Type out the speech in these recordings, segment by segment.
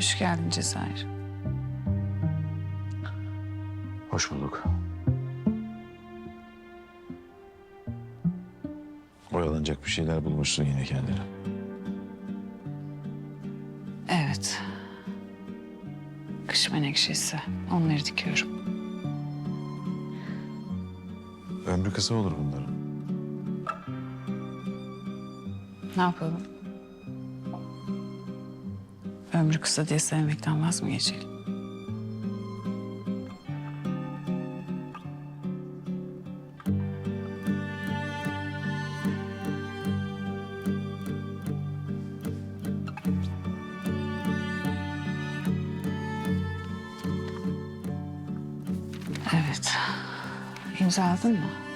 Hoş geldin Cezayir. Hoş bulduk. Oyalanacak bir şeyler bulmuşsun yine kendine. Evet. Kış menekşesi. Onları dikiyorum. Ömrü kısa olur bunların. Ne yapalım? Ömrü kısa diye sevmekten vaz mı geçelim? Evet. İmzaladın mı?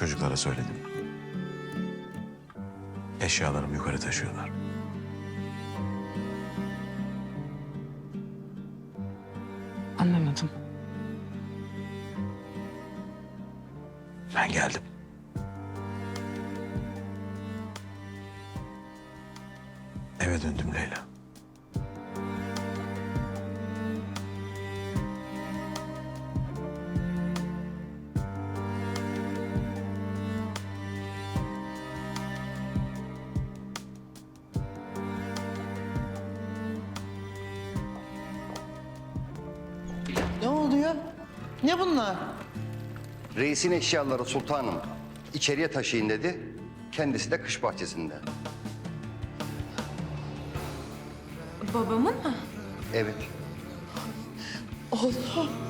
Çocuklara söyledim. Eşyalarımı yukarı taşıyorlar. Anlamadım. Ben geldim. Eve döndüm Leyla. Ne bunlar? Reisin eşyaları sultanım. İçeriye taşıyın dedi. Kendisi de kış bahçesinde. Babamın mı? Evet. Allah!